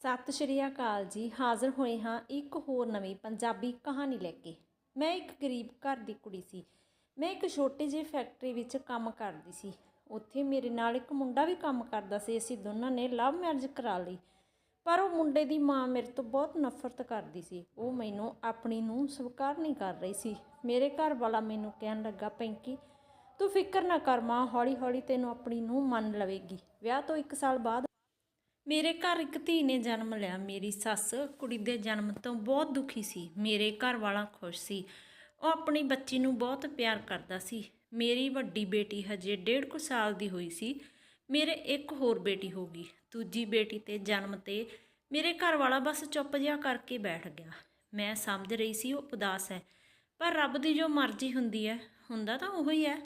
ਸਤਿ ਸ਼੍ਰੀ ਅਕਾਲ ਜੀ, ਹਾਜ਼ਰ ਹੋਏ ਹਾਂ ਇੱਕ ਹੋਰ ਨਵੀਂ ਪੰਜਾਬੀ ਕਹਾਣੀ ਲੈ ਕੇ। ਮੈਂ ਇੱਕ ਗਰੀਬ ਘਰ ਦੀ ਕੁੜੀ ਸੀ। ਮੈਂ ਇੱਕ ਛੋਟੀ ਜਿਹੀ ਫੈਕਟਰੀ ਵਿੱਚ ਕੰਮ ਕਰਦੀ ਸੀ। ਉੱਥੇ ਮੇਰੇ ਨਾਲ ਇੱਕ ਮੁੰਡਾ ਵੀ ਕੰਮ ਕਰਦਾ ਸੀ। ਅਸੀਂ ਦੋਨਾਂ ਨੇ ਲਵ ਮੈਰਿਜ ਕਰਾ ਲਈ। ਪਰ ਉਹ ਮੁੰਡੇ ਦੀ ਮਾਂ ਮੇਰੇ ਤੋਂ ਬਹੁਤ ਨਫ਼ਰਤ ਕਰਦੀ ਸੀ। ਉਹ ਮੈਨੂੰ ਆਪਣੀ ਨੂੰ ਸਵੀਕਾਰ ਨਹੀਂ ਕਰ ਰਹੀ ਸੀ। ਮੇਰੇ ਘਰ ਵਾਲਾ ਮੈਨੂੰ ਕਹਿਣ ਲੱਗਾ, ਪੈਂਕੀ, ਤੂੰ ਫਿਕਰ ਨਾ ਕਰ ਮਾਂ ਹੌਲੀ ਹੌਲੀ ਤੈਨੂੰ ਆਪਣੀ ਨੂੰ ਮੰਨ ਲਵੇਗੀ। ਵਿਆਹ ਤੋਂ 1 ਸਾਲ ਬਾਅਦ ਮੇਰੇ ਘਰ ਇੱਕ ਧੀ ਨੇ ਜਨਮ ਲਿਆ, ਮੇਰੀ ਸੱਸ ਕੁੜੀ ਦੇ ਜਨਮ ਤੋਂ ਬਹੁਤ ਦੁਖੀ ਸੀ, ਮੇਰੇ ਘਰ ਵਾਲਾ ਖੁਸ਼ ਸੀ। ਉਹ ਆਪਣੀ ਬੱਚੀ ਨੂੰ ਬਹੁਤ ਪਿਆਰ ਕਰਦਾ ਸੀ। ਮੇਰੀ ਵੱਡੀ ਬੇਟੀ ਹਜੇ ਡੇਢ ਕੁ ਸਾਲ ਦੀ ਹੋਈ ਸੀ, ਮੇਰੇ ਇੱਕ ਹੋਰ ਬੇਟੀ ਹੋ ਗਈ, ਦੂਜੀ ਬੇਟੀ ਤੇ ਜਨਮ ਤੇ ਮੇਰੇ ਘਰ ਵਾਲਾ ਬਸ ਚੁੱਪ ਜਿਹਾ ਕਰਕੇ ਬੈਠ ਗਿਆ। ਮੈਂ ਸਮਝ ਰਹੀ ਸੀ ਉਹ ਉਦਾਸ ਹੈ, ਪਰ ਰੱਬ ਦੀ ਜੋ ਮਰਜ਼ੀ ਹੁੰਦੀ ਹੈ, ਹੁੰਦਾ ਤਾਂ ਉਹੀ ਹੈ।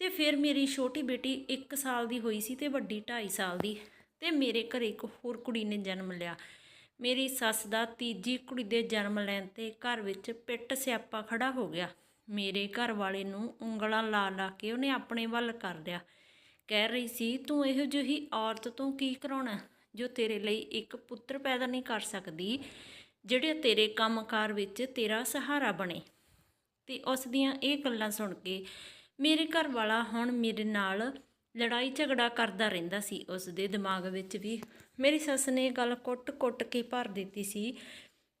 ਤੇ ਫਿਰ ਮੇਰੀ ਛੋਟੀ ਬੇਟੀ 1 ਸਾਲ ਦੀ ਹੋਈ ਸੀ ਤੇ ਵੱਡੀ 2.5 ਸਾਲ ਦੀ। ਤੇ ਮੇਰੇ ਘਰੇ ਇੱਕ ਹੋਰ ਕੁੜੀ ਨੇ ਜਨਮ ਲਿਆ। ਮੇਰੀ ਸੱਸ ਦਾ ਤੀਜੀ ਕੁੜੀ ਦੇ ਜਨਮ ਲੈਣ ਤੇ ਘਰ ਵਿੱਚ ਪਿੱਟ ਸਿਆਪਾ ਖੜਾ ਹੋ ਗਿਆ। ਮੇਰੇ ਘਰ ਵਾਲੇ ਨੂੰ ਉਂਗਲਾਂ ਲਾ ਲਾ ਕੇ ਉਹਨੇ ਆਪਣੇ ਵੱਲ ਕਰ ਲਿਆ। ਕਹਿ ਰਹੀ ਸੀ, ਤੂੰ ਇਹੋ ਜਿਹੀ ਔਰਤ ਤੋਂ ਕੀ ਕਰਾਉਣਾ? ਜੋ ਤੇਰੇ ਲਈ ਇੱਕ ਪੁੱਤਰ ਪੈਦਾ ਨਹੀਂ ਕਰ ਸਕਦੀ, ਜਿਹੜੇ ਤੇਰੇ ਕੰਮਕਾਰ ਵਿੱਚ ਤੇਰਾ ਸਹਾਰਾ ਬਣੇ। ਤੇ ਉਸ ਦੀਆਂ ਇਹ ਗੱਲਾਂ ਸੁਣ ਕੇ ਮੇਰੇ ਘਰ ਵਾਲਾ ਹੁਣ ਮੇਰੇ ਨਾਲ ਲੜਾਈ ਝਗੜਾ ਕਰਦਾ ਰਹਿੰਦਾ ਸੀ। ਉਸ ਦੇ ਦਿਮਾਗ ਵਿੱਚ ਵੀ ਮੇਰੀ ਸੱਸ ਨੇ ਗੱਲ ਕੁੱਟ-ਕੁੱਟ ਕੇ ਭਰ ਦਿੱਤੀ ਸੀ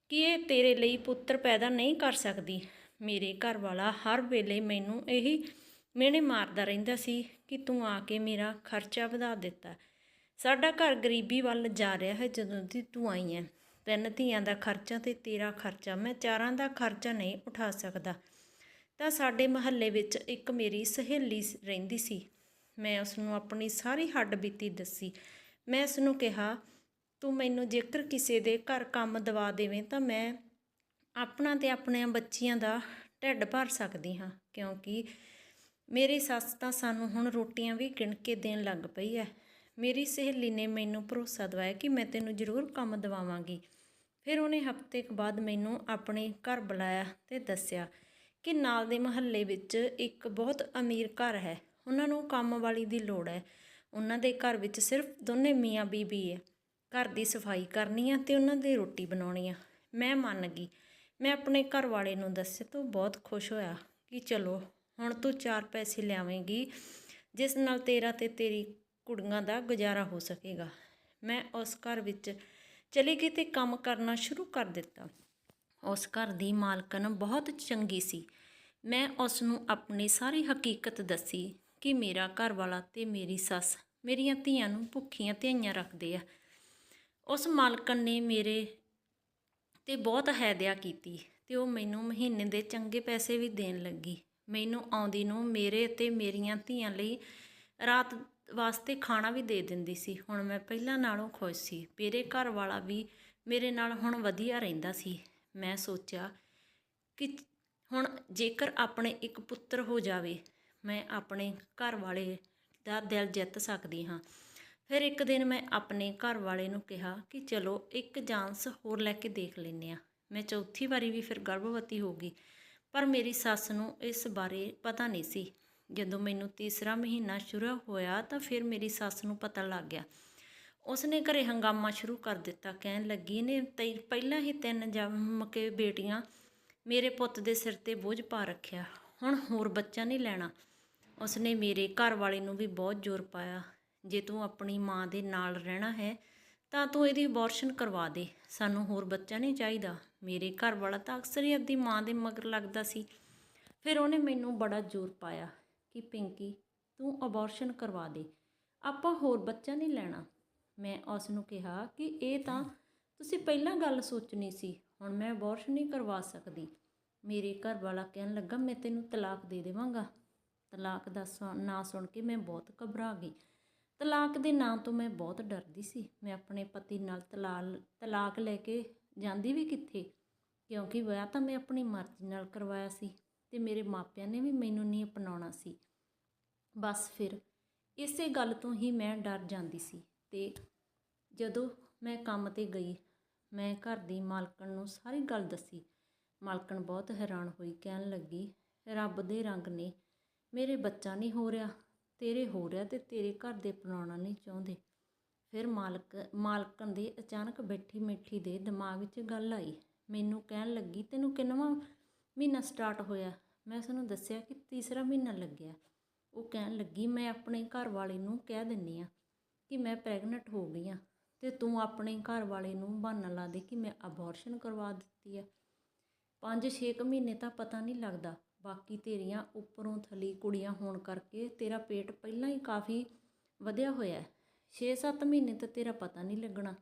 ਕਿ ਇਹ ਤੇਰੇ ਲਈ ਪੁੱਤਰ ਪੈਦਾ ਨਹੀਂ ਕਰ ਸਕਦੀ। ਮੇਰੇ ਘਰ ਵਾਲਾ ਹਰ ਵੇਲੇ ਮੈਨੂੰ ਇਹੀ ਮਿਹਣੇ ਮਾਰਦਾ ਰਹਿੰਦਾ ਸੀ ਕਿ ਤੂੰ ਆ ਕੇ ਮੇਰਾ ਖਰਚਾ ਵਧਾ ਦਿੱਤਾ। ਸਾਡਾ ਘਰ ਗਰੀਬੀ ਵੱਲ ਜਾ ਰਿਹਾ ਹੈ ਜਦੋਂ ਦੀ ਤੂੰ ਆਈ ਹੈ। ਤਿੰਨ ਧੀਆਂ ਦਾ ਖਰਚਾ ਤੇ ਤੇਰਾ ਖਰਚਾ, ਮੈਂ ਚਾਰਾਂ ਦਾ ਖਰਚਾ ਨਹੀਂ ਉਠਾ ਸਕਦਾ। ਤਾਂ ਸਾਡੇ ਮਹੱਲੇ ਵਿੱਚ ਇੱਕ ਮੇਰੀ ਸਹੇਲੀ ਰਹਿੰਦੀ ਸੀ। ਮੈਂ ਉਸ ਨੂੰ ਆਪਣੀ ਸਾਰੀ ਹੱਡ ਬੀਤੀ ਦੱਸੀ। ਮੈਂ ਉਸ ਨੂੰ ਕਿਹਾ, ਤੂੰ ਮੈਨੂੰ ਜੇਕਰ ਕਿਸੇ ਦੇ ਘਰ ਕੰਮ ਦਵਾ ਦੇਵੇਂ ਤਾਂ ਮੈਂ ਆਪਣਾ ਤੇ ਆਪਣੀਆਂ ਬੱਚਿਆਂ ਦਾ ਢਿੱਡ ਭਰ ਸਕਦੀ ਹਾਂ, ਕਿਉਂਕਿ ਮੇਰੀ ਸੱਸ ਤਾਂ ਸਾਨੂੰ ਹੁਣ ਰੋਟੀਆਂ ਵੀ ਗਿਣ ਕੇ ਦੇਣ ਲੱਗ ਪਈ ਹੈ ਮੇਰੀ ਸਹੇਲੀ ਨੇ ਮੈਨੂੰ ਭਰੋਸਾ ਦਵਾਇਆ ਕਿ ਮੈਂ ਤੈਨੂੰ ਜ਼ਰੂਰ ਕੰਮ ਦਿਵਾਵਾਂਗੀ। ਫਿਰ ਉਹਨੇ ਹਫ਼ਤੇ ਕੁ ਬਾਅਦ ਮੈਨੂੰ ਆਪਣੇ ਘਰ ਬੁਲਾਇਆ ਤੇ ਦੱਸਿਆ ਕਿ ਨਾਲ ਦੇ ਮਹੱਲੇ ਵਿੱਚ ਇੱਕ ਬਹੁਤ ਅਮੀਰ ਘਰ ਹੈ। ਉਹਨਾਂ ਨੂੰ ਕੰਮ ਵਾਲੀ ਦੀ ਲੋੜ ਹੈ। ਉਹਨਾਂ ਦੇ ਘਰ ਵਿੱਚ ਸਿਰਫ ਦੋਨੇ ਮੀਆਂ ਬੀਬੀ ਹੈ। ਘਰ ਦੀ ਸਫ਼ਾਈ ਕਰਨੀ ਆ ਤੇ ਉਹਨਾਂ ਦੀ ਰੋਟੀ ਬਣਾਉਣੀ ਆ। ਮੈਂ ਮੰਨ ਗਈ। ਮੈਂ ਆਪਣੇ ਘਰ ਵਾਲੇ ਨੂੰ ਦੱਸਿਆ ਤੂੰ ਬਹੁਤ ਖੁਸ਼ ਹੋਇਆ ਕਿ ਚਲੋ, ਹੁਣ ਤੂੰ ਚਾਰ ਪੈਸੇ ਲਿਆਵੇਂਗੀ, ਜਿਸ ਨਾਲ ਤੇਰਾ ਤੇ ਤੇਰੀ ਕੁੜੀਆਂ ਦਾ ਗੁਜ਼ਾਰਾ ਹੋ ਸਕੇਗਾ। ਮੈਂ ਉਸ ਘਰ ਵਿੱਚ ਚਲੀ ਗਈ ਤੇ ਕੰਮ ਕਰਨਾ ਸ਼ੁਰੂ ਕਰ ਦਿੱਤਾ। ਉਸ ਘਰ ਦੀ ਮਾਲਕਨ ਬਹੁਤ ਚੰਗੀ ਸੀ। ਮੈਂ ਉਸ ਨੂੰ ਆਪਣੀ ਸਾਰੀ ਹਕੀਕਤ ਦੱਸੀ ਕਿ ਮੇਰਾ ਘਰ ਵਾਲਾ ਤੇ ਮੇਰੀ ਸੱਸ ਮੇਰੀਆਂ ਧੀਆਂ ਨੂੰ ਭੁੱਖੀਆਂ ਧੀਆਂ ਰੱਖਦੇ ਆ। ਉਸ ਮਾਲਕਣ ਨੇ ਮੇਰੇ ਤੇ ਬਹੁਤ ਹੈਦਿਆ ਕੀਤੀ ਤੇ ਉਹ ਮੈਨੂੰ ਮਹੀਨੇ ਦੇ ਚੰਗੇ ਪੈਸੇ ਵੀ ਦੇਣ ਲੱਗੀ। ਮੈਨੂੰ ਆਉਂਦੀ ਨੂੰ ਮੇਰੇ ਤੇ ਮੇਰੀਆਂ ਧੀਆਂ ਲਈ ਰਾਤ ਵਾਸਤੇ ਖਾਣਾ ਵੀ ਦੇ ਦਿੰਦੀ ਸੀ। ਹੁਣ ਮੈਂ ਪਹਿਲਾਂ ਨਾਲੋਂ ਖੁਸ਼ ਸੀ। ਮੇਰੇ ਘਰ ਵਾਲਾ ਵੀ ਮੇਰੇ ਨਾਲ ਹੁਣ ਵਧੀਆ ਰਹਿੰਦਾ ਸੀ। ਮੈਂ ਸੋਚਿਆ ਕਿ ਹੁਣ ਜੇਕਰ ਆਪਣੇ ਇੱਕ ਪੁੱਤਰ ਹੋ ਜਾਵੇ ਮੈਂ ਆਪਣੇ ਘਰ ਵਾਲੇ ਦਾ ਦਿਲ ਜਿੱਤ ਸਕਦੀ ਹਾਂ। ਫਿਰ ਇੱਕ ਦਿਨ ਮੈਂ ਆਪਣੇ ਘਰ ਵਾਲੇ ਨੂੰ ਕਿਹਾ ਕਿ ਚਲੋ ਇੱਕ ਜਾਂਸ ਹੋਰ ਲੈ ਕੇ ਦੇਖ ਲੈਂਦੇ ਆ ਮੈਂ ਚੌਥੀ ਵਾਰੀ ਵੀ ਫਿਰ ਗਰਭਵਤੀ ਹੋ ਗਈ, ਪਰ ਮੇਰੀ ਸੱਸ ਨੂੰ ਇਸ ਬਾਰੇ ਪਤਾ ਨਹੀਂ ਸੀ। ਜਦੋਂ ਮੈਨੂੰ ਤੀਸਰਾ ਮਹੀਨਾ ਸ਼ੁਰੂ ਹੋਇਆ ਤਾਂ ਫਿਰ ਮੇਰੀ ਸੱਸ ਨੂੰ ਪਤਾ ਲੱਗ ਗਿਆ। ਉਸਨੇ ਘਰੇ ਹੰਗਾਮਾ ਸ਼ੁਰੂ ਕਰ ਦਿੱਤਾ। ਕਹਿਣ ਲੱਗੀ ਨੇ ਤੇ ਪਹਿਲਾਂ ਹੀ ਤਿੰਨ ਜੰਮ ਕੇ ਬੇਟੀਆਂ ਮੇਰੇ ਪੁੱਤ ਦੇ ਸਿਰ ਤੇ ਬੋਝ ਪਾ ਰੱਖਿਆ। ਹੁਣ ਹੋਰ ਬੱਚਾ ਨਹੀਂ ਲੈਣਾ। ਉਸਨੇ ਮੇਰੇ ਘਰ ਵਾਲੇ ਨੂੰ ਵੀ ਬਹੁਤ ਜ਼ੋਰ ਪਾਇਆ। ਜੇ ਤੂੰ ਆਪਣੀ ਮਾਂ ਦੇ ਨਾਲ ਰਹਿਣਾ ਹੈ, ਤਾਂ ਤੂੰ ਇਹਦੀ ਅਬੋਰਸ਼ਨ ਕਰਵਾ ਦੇ। ਸਾਨੂੰ ਹੋਰ ਬੱਚਾ ਨਹੀਂ ਚਾਹੀਦਾ। ਮੇਰੇ ਘਰ ਵਾਲਾ ਤਾਂ ਅਕਸਰ ਹੀ ਆਪਦੀ ਮਾਂ ਦੇ ਮਗਰ ਲੱਗਦਾ ਸੀ। ਫਿਰ ਉਹਨੇ ਮੈਨੂੰ ਬੜਾ ਜ਼ੋਰ ਪਾਇਆ ਕਿ ਪਿੰਕੀ, ਤੂੰ ਅਬੋਰਸ਼ਨ ਕਰਵਾ ਦੇ। ਆਪਾਂ ਹੋਰ ਬੱਚਾ ਨਹੀਂ ਲੈਣਾ। ਮੈਂ ਉਸ ਨੂੰ ਕਿਹਾ ਕਿ ਇਹ ਤਾਂ ਤੁਸੀਂ ਪਹਿਲਾਂ ਗੱਲ ਸੋਚਣੀ ਸੀ। ਹੁਣ ਮੈਂ ਅਬੋਰਸ਼ਨ ਨਹੀਂ ਕਰਵਾ ਸਕਦੀ। ਮੇਰੇ ਘਰ ਵਾਲਾ ਕਹਿਣ ਲੱਗਾ, ਮੈਂ ਤੈਨੂੰ ਤਲਾਕ ਦੇ ਦੇਵਾਂਗਾ। ਤਲਾਕ ਦਾ ਸੁ- ਨਾਂ ਸੁਣ ਕੇ ਮੈਂ ਬਹੁਤ ਘਬਰਾ ਗਈ। ਤਲਾਕ ਦੇ ਨਾਂ ਤੋਂ ਮੈਂ ਬਹੁਤ ਡਰਦੀ ਸੀ। ਮੈਂ ਆਪਣੇ ਪਤੀ ਨਾਲ ਤਲਾਲ, ਤਲਾਕ ਲੈ ਕੇ ਜਾਂਦੀ ਵੀ ਕਿੱਥੇ? ਕਿਉਂਕਿ ਵਿਆਹ ਤਾਂ ਮੈਂ ਆਪਣੀ ਮਰਜ਼ੀ ਨਾਲ ਕਰਵਾਇਆ ਸੀ ਤੇ ਮੇਰੇ ਮਾਪਿਆਂ ਨੇ ਵੀ ਮੈਨੂੰ ਨਹੀਂ ਅਪਣਾਉਣਾ ਸੀ। ਬਸ ਫਿਰ ਇਸੇ ਗੱਲ ਤੋਂ ਹੀ ਮੈਂ ਡਰ ਜਾਂਦੀ ਸੀ ਤੇ ਜਦੋਂ ਮੈਂ ਕੰਮ ਤੇ ਗਈ, ਮੈਂ ਘਰ ਦੀ ਮਾਲਕਣ ਨੂੰ ਸਾਰੀ ਗੱਲ ਦੱਸੀ। ਮਾਲਕਣ ਬਹੁਤ ਹੈਰਾਨ ਹੋਈ, ਕਹਿਣ ਲੱਗੀ, ਰੱਬ ਦੇ ਰੰਗ ਨੇ ਮੇਰੇ ਬੱਚਾ ਨਹੀਂ ਹੋ ਰਿਹਾ, ਤੇਰੇ ਹੋ ਰਿਹਾ ਤੇ ਤੇਰੇ ਘਰ ਦੇ ਅਪਣਾਉਣਾ ਨਹੀਂ ਚਾਹੁੰਦੇ। ਫਿਰ ਮਾਲਕ, ਮਾਲਕਣ ਦੇ ਅਚਾਨਕ ਬੈਠੀ ਮਿੱਠੀ ਦੇ ਦਿਮਾਗ 'ਚ ਗੱਲ ਆਈ। ਮੈਨੂੰ ਕਹਿਣ ਲੱਗੀ, ਤੈਨੂੰ ਕਿੰਨਵਾਂ ਮਹੀਨਾ ਸਟਾਰਟ ਹੋਇਆ? ਮੈਂ ਉਸਨੂੰ ਦੱਸਿਆ ਕਿ ਤੀਸਰਾ ਮਹੀਨਾ ਲੱਗਿਆ। ਉਹ ਕਹਿਣ ਲੱਗੀ, ਮੈਂ ਆਪਣੇ ਘਰ ਵਾਲੇ ਨੂੰ ਕਹਿ ਦਿੰਨੀ ਆ ਕਿ ਮੈਂ ਪ੍ਰੈਗਨੈਂਟ ਹੋ ਗਈ ਆ ਤੇ ਤੂੰ ਆਪਣੇ ਘਰ ਵਾਲੇ ਨੂੰ ਬਹਾਨਾ ਲਾ ਦੇ ਕਿ ਮੈਂ ਅਬੋਰਸ਼ਨ ਕਰਵਾ ਦਿੱਤੀ ਆ ਪੰਜ ਛੇ ਕੁ ਮਹੀਨੇ ਤਾਂ ਪਤਾ ਨਹੀਂ ਲੱਗਦਾ। ਬਾਕੀ ਤੇਰੀਆਂ ਉੱਪਰੋਂ ਥਲੀ ਕੁੜੀਆਂ ਹੋਣ ਕਰਕੇ ਤੇਰਾ ਪੇਟ ਪਹਿਲਾਂ ਹੀ ਕਾਫੀ ਵਧਿਆ ਹੋਇਆ ਹੈ। 6-7 ਮਹੀਨੇ ਤਾਂ ਤੇਰਾ ਪਤਾ ਨਹੀਂ ਲੱਗਣਾ।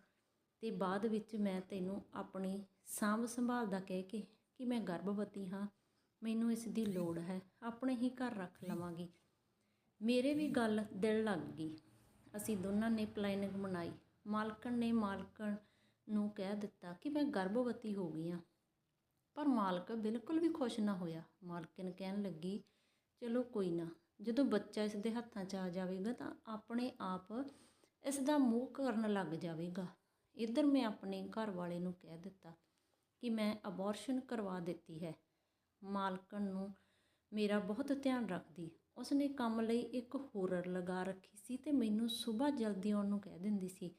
ਤੇ ਬਾਅਦ ਵਿੱਚ ਮੈਂ ਤੈਨੂੰ ਆਪਣੀ ਸਾਂਭ ਸੰਭਾਲ ਦਾ ਕਹਿ ਕੇ ਕਿ ਮੈਂ ਗਰਭਵਤੀ ਹਾਂ, ਮੈਨੂੰ ਇਸ ਦੀ ਲੋੜ ਹੈ, ਆਪਣੇ ਹੀ ਘਰ ਰੱਖ ਲਵਾਂਗੀ। ਮੇਰੇ ਵੀ ਗੱਲ ਦਿਲ ਲੱਗ ਗਈ। ਅਸੀਂ ਦੋਨਾਂ ਨੇ ਪਲੈਨਿੰਗ ਬਣਾਈ। ਮਾਲਕਣ ਨੇ ਮਾਲਕਣ ਨੂੰ ਕਹਿ ਦਿੱਤਾ ਕਿ ਮੈਂ ਗਰਭਵਤੀ ਹੋ ਗਈ ਹਾਂ। ਪਰ ਮਾਲਕ ਬਿਲਕੁਲ ਵੀ ਖੁਸ਼ ਨਾ ਹੋਇਆ। ਮਾਲਕਣ ਕਹਿਣ ਲੱਗੀ, ਚਲੋ ਕੋਈ ਨਾ, ਜਦੋਂ ਬੱਚਾ ਇਸ ਦੇ ਹੱਥਾਂ 'ਚ ਆ ਜਾਵੇਗਾ ਤਾਂ ਆਪਣੇ ਆਪ ਇਸ ਦਾ ਮੂੰਹ ਕਰਨ ਲੱਗ ਜਾਵੇਗਾ। ਇੱਧਰ ਮੈਂ ਆਪਣੇ ਘਰ ਵਾਲੇ ਨੂੰ ਕਹਿ ਦਿੱਤਾ ਕਿ ਮੈਂ ਅਬੋਰਸ਼ਨ ਕਰਵਾ ਦਿੱਤੀ ਹੈ। ਮਾਲਕਣ ਨੂੰ ਮੇਰਾ ਬਹੁਤ ਧਿਆਨ ਰੱਖਦੀ। ਉਸਨੇ ਕੰਮ ਲਈ ਇੱਕ ਹੋਰਰ ਲਗਾ ਰੱਖੀ ਸੀ ਤੇ ਮੈਨੂੰ ਸਵੇਰ ਜਲਦੀ ਆਉਣ ਨੂੰ ਕਹਿ ਦਿੰਦੀ ਸੀ।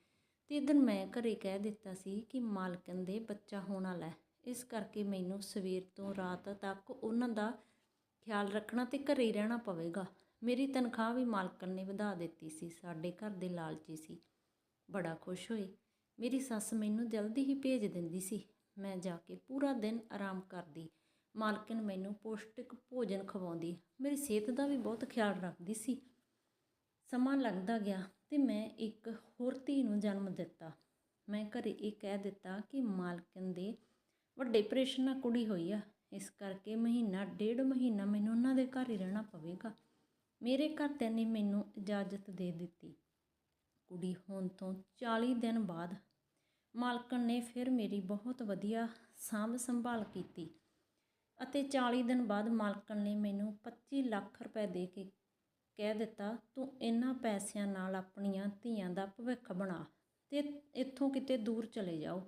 ਤੇ ਇਦਨ ਮੈਂ ਘਰੇ ਕਹਿ ਦਿੱਤਾ ਸੀ ਕਿ ਮਾਲਕਨ ਦੇ ਬੱਚਾ ਹੋਣ ਵਾਲਾ ਹੈ। ਇਸ ਕਰਕੇ ਮੈਨੂੰ ਸਵੇਰ ਤੋਂ ਰਾਤ ਤੱਕ ਉਹਨਾਂ ਦਾ ਖਿਆਲ ਰੱਖਣਾ ਅਤੇ ਘਰੇ ਹੀ ਰਹਿਣਾ ਪਵੇਗਾ। ਮੇਰੀ ਤਨਖਾਹ ਵੀ ਮਾਲਕਣ ਨੇ ਵਧਾ ਦਿੱਤੀ ਸੀ, ਸਾਡੇ ਘਰ ਦੇ ਲਾਲਚੀ ਸੀ। ਬੜਾ ਖੁਸ਼ ਹੋਏ। ਮੇਰੀ ਸੱਸ ਮੈਨੂੰ ਜਲਦੀ ਹੀ ਭੇਜ ਦਿੰਦੀ ਸੀ। ਮੈਂ ਜਾ ਕੇ ਪੂਰਾ ਦਿਨ ਆਰਾਮ ਕਰਦੀ। ਮਾਲਕਣ ਮੈਨੂੰ ਪੌਸ਼ਟਿਕ ਭੋਜਨ ਖਵਾਉਂਦੀ। ਮੇਰੀ ਸਿਹਤ ਦਾ ਵੀ ਬਹੁਤ ਖਿਆਲ ਰੱਖਦੀ ਸੀ। ਸਮਾਂ ਲੰਘਦਾ ਗਿਆ ਤੇ ਮੈਂ ਇੱਕ ਹੋਰ ਧੀ ਨੂੰ ਜਨਮ ਦਿੱਤਾ। ਮੈਂ ਘਰੇ ਇਹ ਕਹਿ ਦਿੱਤਾ ਕਿ ਮਾਲਕਣ ਦੇ ਵੱਡੇ ਆਪਰੇਸ਼ਨ ਨਾਲ ਕੁੜੀ ਹੋਈ ਆ। ਇਸ ਕਰਕੇ ਮਹੀਨਾ, ਡੇਢ ਮਹੀਨਾ ਮੈਨੂੰ ਉਹਨਾਂ ਦੇ ਘਰ ਹੀ ਰਹਿਣਾ ਪਵੇਗਾ। ਮੇਰੇ ਘਰਦਿਆਂ ਨੇ ਮੈਨੂੰ ਇਜਾਜ਼ਤ ਦੇ ਦਿੱਤੀ। ਕੁੜੀ ਹੋਣ ਤੋਂ 40 ਦਿਨ ਬਾਅਦ ਮਾਲਕਣ ਨੇ ਫਿਰ ਮੇਰੀ ਬਹੁਤ ਵਧੀਆ ਸਾਂਭ ਸੰਭਾਲ ਕੀਤੀ ਅਤੇ 40 ਦਿਨ ਬਾਅਦ ਮਾਲਕਣ ਨੇ ਮੈਨੂੰ 25 ਲੱਖ ਰੁਪਏ ਦੇ ਕੇ ਕਹਿ ਦਿੱਤਾ, ਤੂੰ ਇਹਨਾਂ ਪੈਸਿਆਂ ਨਾਲ ਆਪਣੀਆਂ ਧੀਆਂ ਦਾ ਭਵਿੱਖ ਬਣਾ ਤੇ ਇੱਥੋਂ ਕਿਤੇ ਦੂਰ ਚਲੇ ਜਾਓ।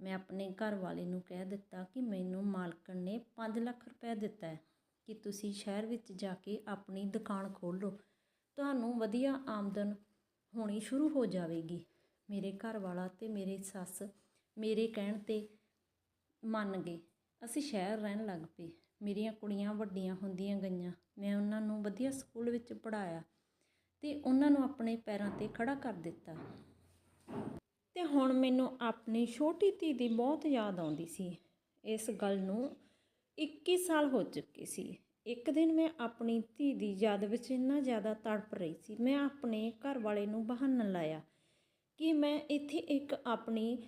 ਮੈਂ ਆਪਣੇ ਘਰ ਵਾਲੇ ਨੂੰ ਕਹਿ ਦਿੱਤਾ ਕਿ ਮੈਨੂੰ ਮਾਲਕਣ ਨੇ 5 ਲੱਖ ਰੁਪਏ ਦਿੱਤਾ ਹੈ, ਕਿ ਤੁਸੀਂ ਸ਼ਹਿਰ ਵਿੱਚ ਜਾ ਕੇ ਆਪਣੀ ਦੁਕਾਨ ਖੋਲ੍ਹੋ ਤੁਹਾਨੂੰ ਵਧੀਆ ਆਮਦਨ ਹੋਣੀ ਸ਼ੁਰੂ ਹੋ ਜਾਵੇਗੀ। ਮੇਰੇ ਘਰ ਵਾਲਾ ਤੇ ਮੇਰੇ ਸੱਸ ਮੇਰੇ ਕਹਿਣ ਤੇ ਮੰਨ ਗਏ। ਅਸੀਂ ਸ਼ਹਿਰ ਰਹਿਣ ਲੱਗ ਪਏ। ਮੇਰੀਆਂ ਕੁੜੀਆਂ ਵੱਡੀਆਂ ਹੁੰਦੀਆਂ ਗਈਆਂ। ਮੈਂ ਉਹਨਾਂ ਨੂੰ ਵਧੀਆ ਸਕੂਲ ਵਿੱਚ ਪੜਾਇਆ ਤੇ ਉਹਨਾਂ ਨੂੰ ਆਪਣੇ ਪੈਰਾਂ ਤੇ ਖੜਾ ਕਰ ਦਿੱਤਾ। ਤੇ ਹੁਣ ਮੈਨੂੰ ਆਪਣੀ ਛੋਟੀ ਧੀ ਦੀ ਬਹੁਤ ਯਾਦ ਆਉਂਦੀ ਸੀ। ਇਸ ਗੱਲ ਨੂੰ 21 ਸਾਲ ਹੋ ਚੁੱਕੇ ਸੀ। ਇੱਕ ਦਿਨ ਮੈਂ ਆਪਣੀ ਧੀ ਦੀ ਯਾਦ ਵਿੱਚ ਇੰਨਾ ਜ਼ਿਆਦਾ ਤੜਪ ਰਹੀ ਸੀ। ਮੈਂ ਆਪਣੇ ਘਰ ਵਾਲੇ ਨੂੰ ਬਹਾਨਾ ਲਾਇਆ ਕਿ ਮੈਂ ਇੱਥੇ ਇੱਕ ਆਪਣੀ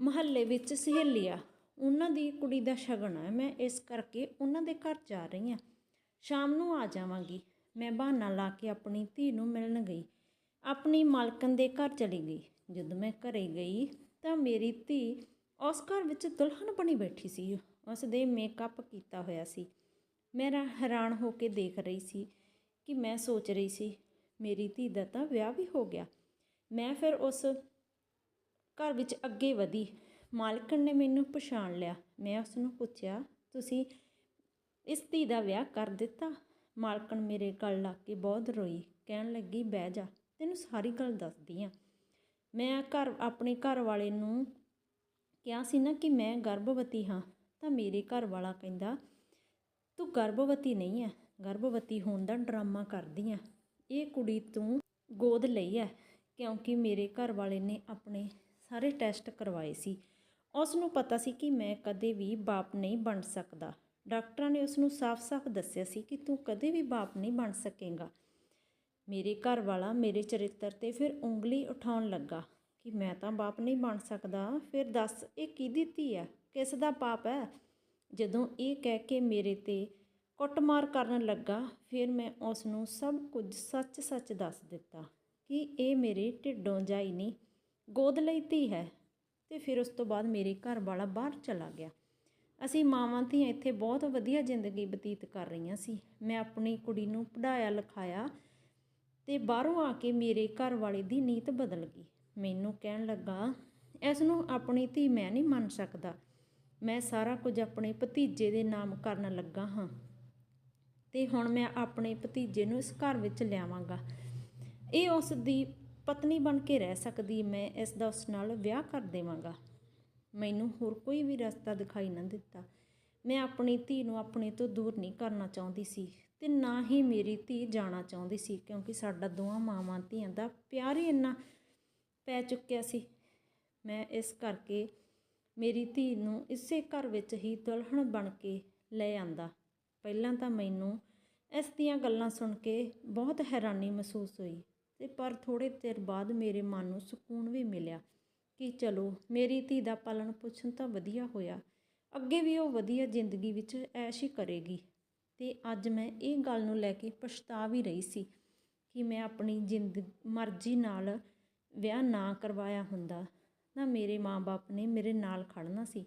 ਮਹੱਲੇ ਵਿੱਚ ਸਹੇਲੀ ਆ। ਉਹਨਾਂ ਦੀ ਕੁੜੀ ਦਾ ਸ਼ਗਨ ਹੈ ਮੈਂ ਇਸ ਕਰਕੇ ਉਹਨਾਂ ਦੇ ਘਰ ਜਾ ਰਹੀ ਹਾਂ ਸ਼ਾਮ ਨੂੰ ਆ ਜਾਵਾਂਗੀ। ਮੈਂ ਬਹਾਨਾ ਲਾ ਕੇ ਆਪਣੀ ਧੀ ਨੂੰ ਮਿਲਣ ਗਈ। ਆਪਣੀ ਮਾਲਕਨ ਦੇ ਘਰ ਚਲੀ ਗਈ। ਜਦੋਂ ਮੈਂ ਘਰੇ ਗਈ ਤਾਂ ਮੇਰੀ ਧੀ ਉਸ ਘਰ ਵਿੱਚ ਦੁਲਹਨ ਬਣੀ ਬੈਠੀ ਸੀ। ਉਸ ਦੇ ਮੇਕਅਪ ਕੀਤਾ ਹੋਇਆ ਸੀ। ਮੈਂ ਰਾ- ਹੈਰਾਨ ਹੋ ਕੇ ਦੇਖ ਰਹੀ ਸੀ ਕਿ ਮੈਂ ਸੋਚ ਰਹੀ ਸੀ, ਮੇਰੀ ਧੀ ਦਾ ਤਾਂ ਵਿਆਹ ਵੀ ਹੋ ਗਿਆ। ਮੈਂ ਫਿਰ ਉਸ ਘਰ ਵਿੱਚ ਅੱਗੇ ਵਧੀ। ਮਾਲਕਣ ਨੇ ਮੈਨੂੰ ਪਛਾਣ ਲਿਆ। ਮੈਂ ਉਸ ਨੂੰ ਪੁੱਛਿਆ, ਤੁਸੀਂ ਇਸ ਧੀ ਦਾ ਵਿਆਹ ਕਰ ਦਿੱਤਾ? ਮਾਲਕਣ ਮੇਰੇ ਗਲ ਲੱਗ ਕੇ ਬਹੁਤ ਰੋਈ। ਕਹਿਣ ਲੱਗੀ, ਬਹਿ ਜਾ, ਤੈਨੂੰ ਸਾਰੀ ਗੱਲ ਦੱਸਦੀ ਆ। ਮੈਂ ਘਰ, ਆਪਣੇ ਘਰ ਵਾਲੇ ਨੂੰ ਕਿਹਾ ਸੀ ਨਾ ਕਿ ਮੈਂ ਗਰਭਵਤੀ ਹਾਂ, ਤਾਂ ਮੇਰੇ ਘਰ ਵਾਲਾ ਕਹਿੰਦਾ, ਤੂੰ ਗਰਭਵਤੀ ਨਹੀਂ ਹੈ ਗਰਭਵਤੀ ਹੋਣ ਦਾ ਡਰਾਮਾ ਕਰਦੀ ਆ ਇਹ ਕੁੜੀ ਤੂੰ ਗੋਦ ਲਈ ਹੈ ਕਿਉਂਕਿ ਮੇਰੇ ਘਰ ਵਾਲੇ ਨੇ ਆਪਣੇ ਸਾਰੇ ਟੈਸਟ ਕਰਵਾਏ ਸੀ। ਉਸ ਨੂੰ ਪਤਾ ਸੀ ਕਿ ਮੈਂ ਕਦੇ ਵੀ ਬਾਪ ਨਹੀਂ ਬਣ ਸਕਦਾ। ਡਾਕਟਰਾਂ ਨੇ ਉਸ ਨੂੰ ਸਾਫ਼-ਸਾਫ਼ ਦੱਸਿਆ ਸੀ ਕਿ ਤੂੰ ਕਦੇ ਵੀ ਬਾਪ ਨਹੀਂ ਬਣ ਸਕੇਗਾ। ਮੇਰੇ ਘਰ ਵਾਲਾ ਮੇਰੇ ਚਰਿੱਤਰ ਤੇ ਫਿਰ ਉਂਗਲੀ ਉਠਾਉਣ ਲੱਗਾ ਕਿ ਮੈਂ ਤਾਂ ਬਾਪ ਨਹੀਂ ਬਣ ਸਕਦਾ। ਫਿਰ ਦੱਸ, ਇਹ ਕਿਹਦੀ ਧੀ ਹੈ ਕਿਸ ਦਾ ਪਾਪ ਹੈ ਜਦੋਂ ਇਹ ਕਹਿ ਕੇ ਮੇਰੇ ਤੇ ਕੁੱਟਮਾਰ ਕਰਨ ਲੱਗਾ, ਫਿਰ ਮੈਂ ਉਸ ਨੂੰ ਸਭ ਕੁਝ ਸੱਚ-ਸੱਚ ਦੱਸ ਦਿੱਤਾ ਕਿ ਇਹ ਮੇਰੇ ਢਿੱਡੋਂ ਜਾਈ ਨਹੀਂ, ਗੋਦ ਲਈ ਧੀ ਹੈ। ਤੇ ਫਿਰ ਉਸ ਤੋਂ ਬਾਅਦ ਮੇਰੇ ਘਰ ਵਾਲਾ ਬਾਹਰ ਚਲਾ ਗਿਆ। ਅਸੀਂ ਮਾਵਾਂ ਧੀਆਂ ਇੱਥੇ ਬਹੁਤ ਵਧੀਆ ਜ਼ਿੰਦਗੀ ਬਤੀਤ ਕਰ ਰਹੀਆਂ ਸੀ। ਮੈਂ ਆਪਣੀ ਕੁੜੀ ਨੂੰ ਪੜਾਇਆ ਲਿਖਾਇਆ ਅਤੇ ਬਾਹਰੋਂ ਆ ਕੇ ਮੇਰੇ ਘਰ ਵਾਲੇ ਦੀ ਨੀਤ ਬਦਲ ਗਈ। ਮੈਨੂੰ ਕਹਿਣ ਲੱਗਾ, ਇਸ ਨੂੰ ਆਪਣੀ ਧੀ ਮੈਂ ਨਹੀਂ ਮੰਨ ਸਕਦਾ। ਮੈਂ ਸਾਰਾ ਕੁਝ ਆਪਣੇ ਭਤੀਜੇ ਦੇ ਨਾਮ ਕਰਨ ਲੱਗਾ ਹਾਂ। ਤੇ ਹੁਣ ਮੈਂ ਆਪਣੇ ਭਤੀਜੇ ਨੂੰ ਇਸ ਘਰ ਵਿੱਚ ਲਿਆਵਾਂਗਾ। ਇਹ ਉਸ ਦੀ ਪਤਨੀ ਬਣ ਕੇ ਰਹਿ ਸਕਦੀ। ਮੈਂ ਇਸ ਦਾ ਉਸ ਨਾਲ ਵਿਆਹ ਕਰ ਦੇਵਾਂਗਾ। ਮੈਨੂੰ ਹੋਰ ਕੋਈ ਵੀ ਰਸਤਾ ਦਿਖਾਈ ਨਾ ਦਿੱਤਾ। ਮੈਂ ਆਪਣੀ ਧੀ ਨੂੰ ਆਪਣੇ ਤੋਂ ਦੂਰ ਨਹੀਂ ਕਰਨਾ ਚਾਹੁੰਦੀ ਸੀ ਅਤੇ ਨਾ ਹੀ ਮੇਰੀ ਧੀ ਜਾਣਾ ਚਾਹੁੰਦੀ ਸੀ, ਕਿਉਂਕਿ ਸਾਡਾ ਦੋਵਾਂ ਮਾਵਾਂ ਧੀਆਂ ਦਾ ਪਿਆਰ ਹੀ ਇੰਨਾ ਪੈ ਚੁੱਕਿਆ ਸੀ। ਮੈਂ ਇਸ ਕਰਕੇ ਮੇਰੀ ਧੀ ਨੂੰ ਇਸੇ ਘਰ ਵਿੱਚ ਹੀ ਦੁਲਹਨ ਬਣ ਕੇ ਲੈ ਆਂਦਾ। ਪਹਿਲਾਂ ਤਾਂ ਮੈਨੂੰ ਇਸ ਦੀਆਂ ਗੱਲਾਂ ਸੁਣ ਕੇ ਬਹੁਤ ਹੈਰਾਨੀ ਮਹਿਸੂਸ ਹੋਈ ਤੇ ਪਰ ਥੋੜੇ ਚਿਰ ਬਾਅਦ ਮੇਰੇ ਮਨ ਨੂੰ ਸਕੂਨ ਵੀ ਮਿਲਿਆ ਕਿ ਚਲੋ ਮੇਰੀ ਧੀ ਦਾ ਪਾਲਣ ਪੁੱਛਣ ਤਾਂ ਵਧੀਆ ਹੋਇਆ ਅੱਗੇ ਵੀ ਉਹ ਵਧੀਆ ਜ਼ਿੰਦਗੀ ਵਿੱਚ ਐਸ਼ ਹੀ ਕਰੇਗੀ। ਤੇ ਅੱਜ ਮੈਂ ਇਹ ਗੱਲ ਨੂੰ ਲੈ ਕੇ ਪਛਤਾ ਵੀ ਰਹੀ ਸੀ ਕਿ ਮੈਂ ਆਪਣੀ ਜਿੰਦ, ਮਰਜ਼ੀ ਨਾਲ ਵਿਆਹ ਨਾ ਕਰਵਾਇਆ ਹੁੰਦਾ ਨਾ ਮੇਰੇ ਮਾਪੇ ਨੇ ਮੇਰੇ ਨਾਲ ਖੜਨਾ ਸੀ।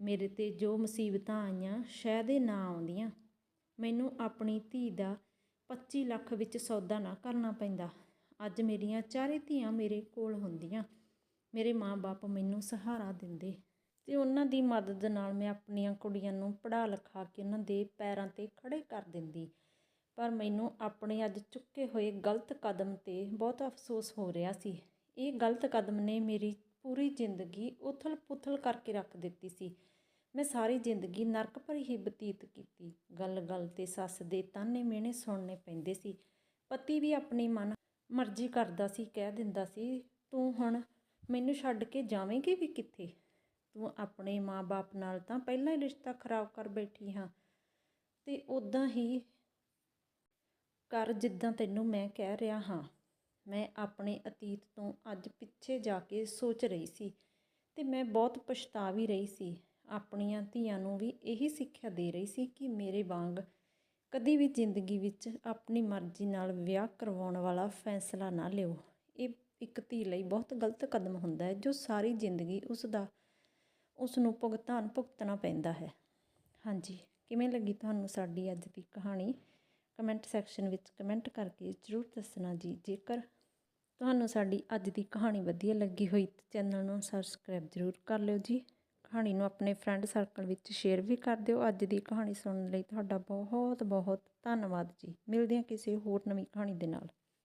ਮੇਰੇ ਤੇ ਜੋ ਮੁਸੀਬਤਾਂ ਆਈਆਂ ਸ਼ਾਇਦ ਇਹ ਨਾ ਆਉਂਦੀਆਂ। ਮੈਨੂੰ ਆਪਣੀ ਧੀ ਦਾ 25 ਲੱਖ ਵਿੱਚ ਸੌਦਾ ਨਾ ਕਰਨਾ ਪੈਂਦਾ। ਅੱਜ ਮੇਰੀਆਂ ਚਾਰੇ ਧੀਆਂ ਮੇਰੇ ਕੋਲ ਹੁੰਦੀਆਂ। ਮੇਰੇ ਮਾਪੇ ਮੈਨੂੰ ਸਹਾਰਾ ਦਿੰਦੇ। ਅਤੇ ਉਹਨਾਂ ਦੀ ਮਦਦ ਨਾਲ ਮੈਂ ਆਪਣੀਆਂ ਕੁੜੀਆਂ ਨੂੰ ਪੜ੍ਹਾ ਲਿਖਾ ਕੇ ਉਹਨਾਂ ਦੇ ਪੈਰਾਂ ਤੇ ਖੜ੍ਹੇ ਕਰ ਦਿੰਦੀ। ਪਰ ਮੈਨੂੰ ਆਪਣੇ ਅੱਜ ਚੁੱਕੇ ਹੋਏ ਗਲਤ ਕਦਮ ਤੇ ਬਹੁਤ ਅਫਸੋਸ ਹੋ ਰਿਹਾ ਸੀ। ਇਹ ਗਲਤ ਕਦਮ ਨੇ ਮੇਰੀ ਪੂਰੀ ਜ਼ਿੰਦਗੀ ਉਥਲ-ਪੁਥਲ ਕਰਕੇ ਰੱਖ ਦਿੱਤੀ ਸੀ। ਮੈਂ ਸਾਰੀ ਜ਼ਿੰਦਗੀ ਨਰਕ ਭਰੀ ਹੀ ਬਤੀਤ ਕੀਤੀ। ਗੱਲ-ਗੱਲ ਤੇ ਸੱਸ ਦੇ ਤਾਨੇ ਮਿਹਣੇ ਸੁਣਨੇ ਪੈਂਦੇ ਸੀ। ਪਤੀ ਵੀ ਆਪਣੀ ਮਨ ਮਰਜ਼ੀ ਕਰਦਾ ਸੀ, ਕਹਿ ਦਿੰਦਾ ਸੀ, ਤੂੰ ਹੁਣ ਮੈਨੂੰ ਛੱਡ ਕੇ ਜਾਵੇਂਗੀ ਵੀ ਕਿੱਥੇ? ਤੂੰ ਆਪਣੇ ਮਾਂ-ਬਾਪ ਨਾਲ ਤਾਂ ਪਹਿਲਾਂ ਹੀ ਰਿਸ਼ਤਾ ਖਰਾਬ ਕਰ ਬੈਠੀ ਹਾਂ। ਤੇ ਉਦਾਂ ਹੀ ਕਰ ਜਿੱਦਾਂ ਤੈਨੂੰ ਮੈਂ ਕਹਿ ਰਿਹਾ ਹਾਂ। ਮੈਂ ਆਪਣੇ ਅਤੀਤ ਤੋਂ ਅੱਜ ਪਿੱਛੇ ਜਾ ਕੇ ਸੋਚ ਰਹੀ ਸੀ ਤੇ ਮੈਂ ਬਹੁਤ ਪਛਤਾ ਵੀ ਰਹੀ ਸੀ। ਆਪਣੀਆਂ ਧੀਆਂ ਨੂੰ ਵੀ ਇਹੀ ਸਿੱਖਿਆ ਦੇ ਰਹੀ ਸੀ ਕਿ ਮੇਰੇ ਵਾਂਗ ਕਦੀ ਵੀ ਜ਼ਿੰਦਗੀ ਵਿੱਚ ਆਪਣੀ ਮਰਜ਼ੀ ਨਾਲ ਵਿਆਹ ਕਰਵਾਉਣ ਵਾਲਾ ਫੈਸਲਾ ਨਾ ਲਿਓ। ਇਹ ਇੱਕ ਧੀ ਲਈ ਬਹੁਤ ਗਲਤ ਕਦਮ ਹੁੰਦਾ ਹੈ ਜੋ ਸਾਰੀ ਜ਼ਿੰਦਗੀ ਉਸ ਦਾ ਉਸ ਨੂੰ ਭੁਗਤਾਨ ਭੁਗਤਣਾ ਪੈਂਦਾ ਹੈ। ਹਾਂਜੀ, ਕਿਵੇਂ ਲੱਗੀ ਤੁਹਾਨੂੰ ਸਾਡੀ ਅੱਜ ਦੀ ਕਹਾਣੀ? ਕਮੈਂਟ ਸੈਕਸ਼ਨ ਵਿੱਚ ਕਮੈਂਟ ਕਰਕੇ ਜ਼ਰੂਰ ਦੱਸਣਾ ਜੀ। ਜੇਕਰ ਤੁਹਾਨੂੰ ਸਾਡੀ ਅੱਜ ਦੀ ਕਹਾਣੀ ਵਧੀਆ ਲੱਗੀ ਹੋਈ ਤਾਂ ਚੈਨਲ ਨੂੰ ਸਬਸਕ੍ਰਾਈਬ ਜ਼ਰੂਰ ਕਰ ਲਿਓ ਜੀ। ਕਹਾਣੀ ਨੂੰ ਆਪਣੇ ਫਰੈਂਡ ਸਰਕਲ ਵਿੱਚ ਸ਼ੇਅਰ ਵੀ ਕਰ ਦਿਓ। ਅੱਜ ਦੀ ਕਹਾਣੀ ਸੁਣਨ ਲਈ ਤੁਹਾਡਾ ਬਹੁਤ ਬਹੁਤ ਧੰਨਵਾਦ ਜੀ। ਮਿਲਦੇ ਹਾਂ ਕਿਸੇ ਹੋਰ ਨਵੀਂ ਕਹਾਣੀ ਦੇ ਨਾਲ।